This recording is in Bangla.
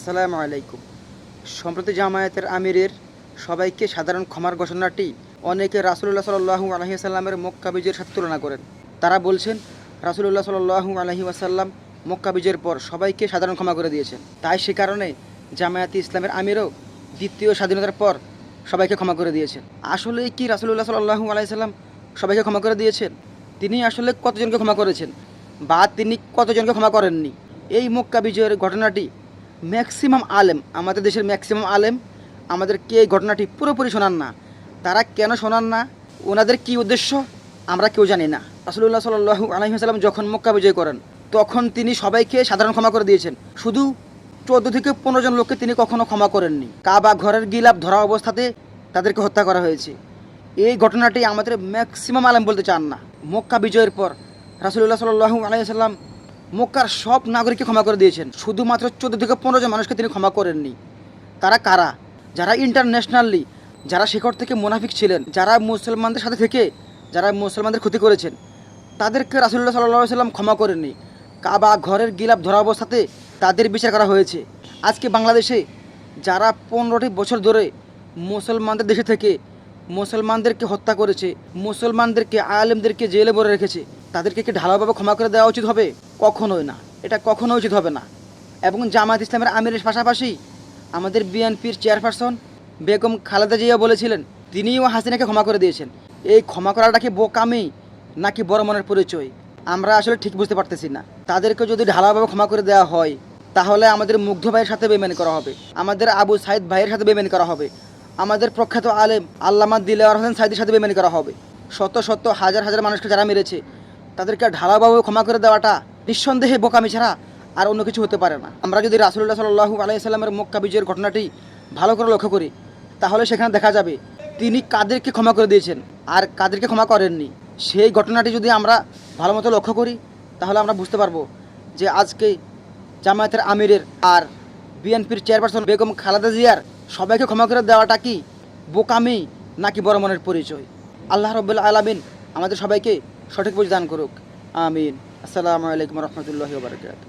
আসসালামু আলাইকুম। সম্প্রতি জামায়াতের আমিরের সবাইকে সাধারণ ক্ষমার ঘোষণাটি অনেকে রাসুলুল্লাহ সাল্লু আলহি আসাল্লামের মক্কা বিজয়ের সাথে তুলনা করেন। তারা বলছেন, রাসুলুল্লাহ সাল্লু আলহি আসাল্লাম মক্কা বিজয়ের পর সবাইকে সাধারণ ক্ষমা করে দিয়েছেন। তাই সে কারণে জামায়াতে ইসলামের আমিরও দ্বিতীয় স্বাধীনতার পর সবাইকে ক্ষমা করে দিয়েছেন। আসলে কি রাসুলুল্লাহ সাল্লু আলাইসাল্লাম সবাইকে ক্ষমা করে দিয়েছেন? তিনি আসলে কতজনকে ক্ষমা করেছেন? বা তিনি কতজনকে ক্ষমা করেননি? এই মক্কা বিজয়ের ঘটনাটি ম্যাক্সিমাম আলেম, আমাদের দেশের ম্যাক্সিমাম আলেম আমাদেরকে এই ঘটনাটি পুরোপুরি শোনান না, তারা কেন শোনান না, ওনাদের কি উদ্দেশ্য, আমরা কেউ জানি না। রাসুলুল্লাহ সাল্লু আলহিহাস্লাম যখন মক্কা বিজয় করেন, তখন তিনি সবাইকে সাধারণ ক্ষমা করে দিয়েছেন। শুধু চোদ্দ থেকে পনেরো জন লোককে তিনি কখনো ক্ষমা করেননি। কাবা ঘরের গিলাপ ধরা অবস্থাতে তাদেরকে হত্যা করা হয়েছে। এই ঘটনাটি আমাদের ম্যাক্সিমাম আলেম বলতে চান না। মক্কা বিজয়ের পর রাসুলুল্লাহ সাল্লু আলাইসাল্লাম মক্কার সব নাগরিককে ক্ষমা করে দিয়েছেন। শুধুমাত্র চোদ্দ থেকে পনেরো জন মানুষকে তিনি ক্ষমা করেননি। তারা কারা? যারা ইন্টারন্যাশনালি যারা শেখর থেকে মুনাফিক ছিলেন, যারা মুসলমানদের সাথে থেকে, যারা মুসলমানদের ক্ষতি করেছেন, তাদেরকে রাসুল্লাহ সাল্লাহ সাল্লাম ক্ষমা করেননি। কাবা ঘরের গিলাপ ধরা অবস্থাতে তাদের বিচার করা হয়েছে। আজকে বাংলাদেশে যারা পনেরোটি বছর ধরে মুসলমানদের দেশে থেকে, মুসলমানদেরকে হত্যা করেছে, মুসলমানদেরকে, আলেমদেরকে জেলে ভরে রেখেছে তাদেরকে কি ঢালাওভাবে ক্ষমা করে দেওয়া উচিত হবে? কখনোই না। এটা কখনো উচিত হবে না। এবং জামায়াত ইসলামের আমিরের পাশাপাশি আমাদের বিএনপির চেয়ারপারসন বেগম খালেদা জিয়া বলেছিলেন, তিনিও হাসিনাকে ক্ষমা করে দিয়েছেন। এই ক্ষমা করাটা কি বোকামি নাকি বড় মনের পরিচয়? আমরা আসলে ঠিক বুঝতে পারতেছি না। তাদেরকে যদি ঢালাভাবে ক্ষমা করে দেওয়া হয়, তাহলে আমাদের মুগ্ধ ভাইয়ের সাথে বেমেন করা হবে। আমাদের আবু সাইদ ভাইয়ের সাথে বেমেন করা হবে। আমাদের প্রখ্যাত আলেম আল্লামা দিলেওয়ার হোসেন সাইদের সাথে বেমানি করা হবে। শত শত, হাজার হাজার মানুষকে যারা মেরেছে তাদেরকে ঢালাভাবে ক্ষমা করে দেওয়াটা নিঃসন্দেহে বোকামি ছাড়া আর অন্য কিছু হতে পারে না। আমরা যদি রাসুল্লাহ সাল্লু আলাইসাল্লামের মক্কা বিজয়ের ঘটনাটি ভালো করে লক্ষ্য করি, তাহলে সেখানে দেখা যাবে তিনি কাদেরকে ক্ষমা করে দিয়েছেন আর কাদেরকে ক্ষমা করেননি। সেই ঘটনাটি যদি আমরা ভালো মতো লক্ষ্য করি, তাহলে আমরা বুঝতে পারব যে আজকে জামায়াতের আমিরের আর বিএনপির চেয়ারপারসন বেগম খালেদা জিয়ার সবাইকে ক্ষমা করে দেওয়াটা কি বোকামি নাকি বড় মনের পরিচয়? আল্লাহ রব্বুল্লা আলমিন আমাদের সবাইকে সঠিক বুঝ দান করুক। আমিন। আসসালামু আলাইকুম রহমতুল্লাহ বারকাত